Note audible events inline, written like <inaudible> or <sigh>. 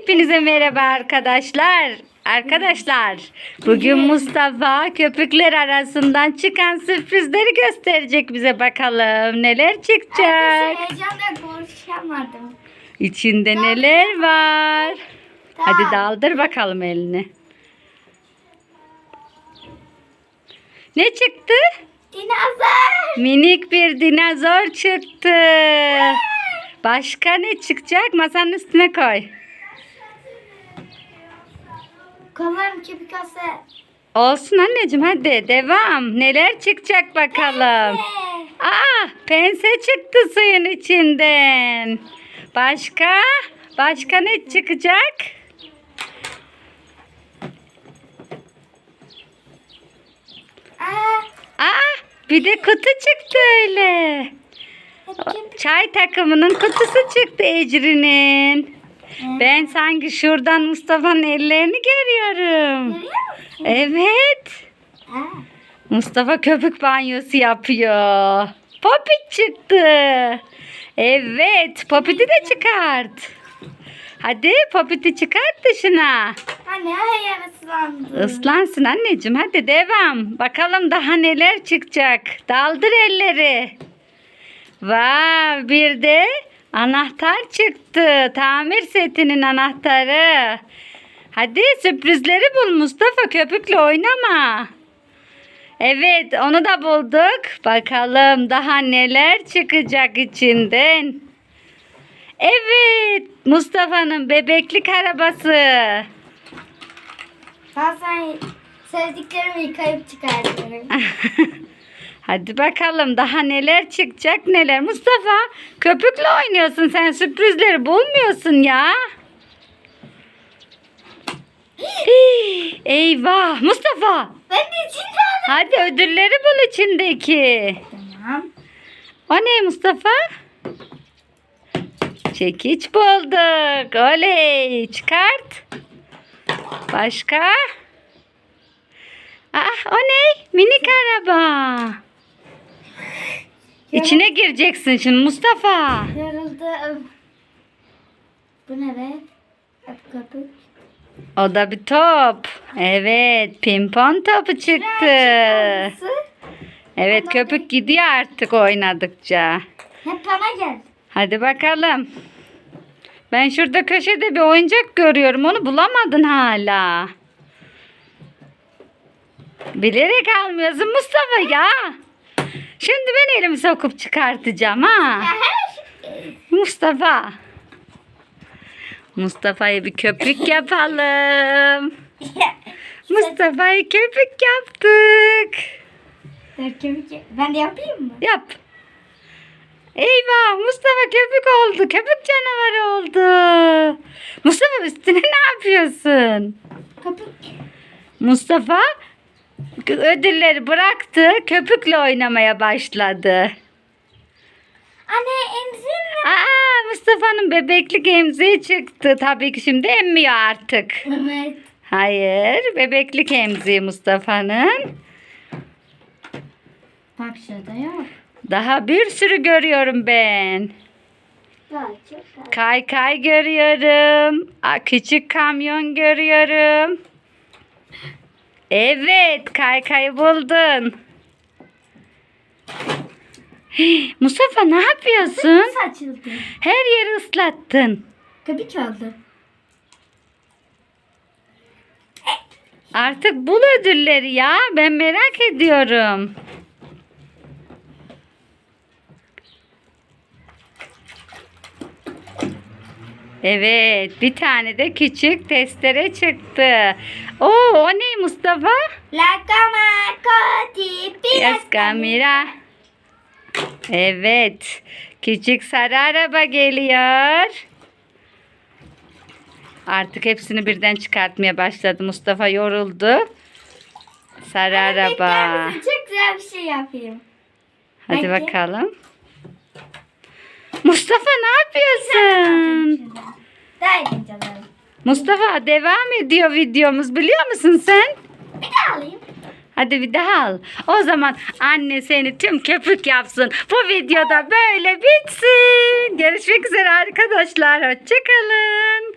Hepinize merhaba arkadaşlar. Arkadaşlar bugün Mustafa köpükler arasından çıkan sürprizleri gösterecek bize bakalım. Neler çıkacak? Heyecanla konuşamadım. İçinde neler var? Hadi daldır bakalım elini. Ne çıktı? Dinozor. Minik bir dinozor çıktı. Başka ne çıkacak? Masanın üstüne koy. Kollarım köpük olsa. Olsun anneciğim hadi devam. Neler çıkacak bakalım. Aa pense çıktı suyun içinden. Başka? Başka ne çıkacak? Aa, Aa bir de kutu çıktı öyle. Çay takımının kutusu çıktı Ecrin'in. Ben sanki şuradan Mustafa'nın ellerini görüyorum. Görüyor musun? Evet. Aa, Mustafa köpük banyosu yapıyor. Popit çıktı. Evet, Popit'i de çıkart. Hadi Popit'i çıkart dışına. Anne her yer ıslandı. Islansın anneciğim. Hadi devam. Bakalım daha neler çıkacak. Daldır elleri. Vay bir de anahtar çıktı. Tamir setinin anahtarı. Hadi sürprizleri bul Mustafa. Köpükle oynama. Evet onu da bulduk. Bakalım daha neler çıkacak içinden. Evet Mustafa'nın bebeklik arabası. Sana sevdiklerimi yıkayıp çıkartıyorum. <laughs> Hadi bakalım daha neler çıkacak neler. Mustafa köpükle oynuyorsun sen sürprizleri bulmuyorsun ya. Hii, Eyvah Mustafa ben de içinde hadi ödülleri bul içindeki. Tamam. O ne Mustafa? Çekiç bulduk. Oley çıkart. Başka? Ah o ne? Minik araba. İçine gireceksin şimdi Mustafa. Yoruldum. Bu ne be? Hep köpük. O da bir top. Evet pimpon topu çıktı. Evet köpük gidiyor artık oynadıkça. Hep bana gel. Hadi bakalım. Ben şurada köşede bir oyuncak görüyorum. Onu bulamadın hala. Bilerek almıyorsun Mustafa ya. Şimdi ben elimi sokup çıkartacağım ha. <laughs> Mustafa. Mustafa'ya bir köpük yapalım. <laughs> Mustafa'ya köpük yaptık. Ben de yapayım mı? Yap. Eyvah Mustafa köpük oldu. Köpük canavarı oldu. Mustafa üstüne ne yapıyorsun? Köpük. Mustafa ödülleri bıraktı. Köpükle oynamaya başladı. Anne emzin mi? Aa Mustafa'nın bebeklik emziği çıktı. Tabii ki şimdi emmiyor artık. Evet. Hayır bebeklik emziği Mustafa'nın. Bak şurada yok. Daha bir sürü görüyorum ben. Daha çok az. Kay kay görüyorum. Aa, Küçük kamyon görüyorum. Evet, kaykayı buldun. Hey, <gasps> Mustafa ne yapıyorsun? Her yeri ıslattın. Köpük oldu. Artık bul ödülleri ya. Ben merak ediyorum. Evet, bir tane de küçük testere çıktı. Oo, o ne Mustafa? La cama coti Yes, kamera. Evet, küçük sarı araba geliyor. Artık hepsini birden çıkartmaya başladı. Mustafa yoruldu. Sarı araba. Çok güzel bir şey yapayım. Hadi Bekle. bakalım. Mustafa ne yapıyorsun? İlginç alalım. Mustafa devam ediyor videomuz biliyor musun sen? Bir daha alayım. Hadi bir daha al. O zaman anne seni tüm köpük yapsın. Bu videoda böyle bitsin. Görüşmek üzere arkadaşlar. Hoşçakalın.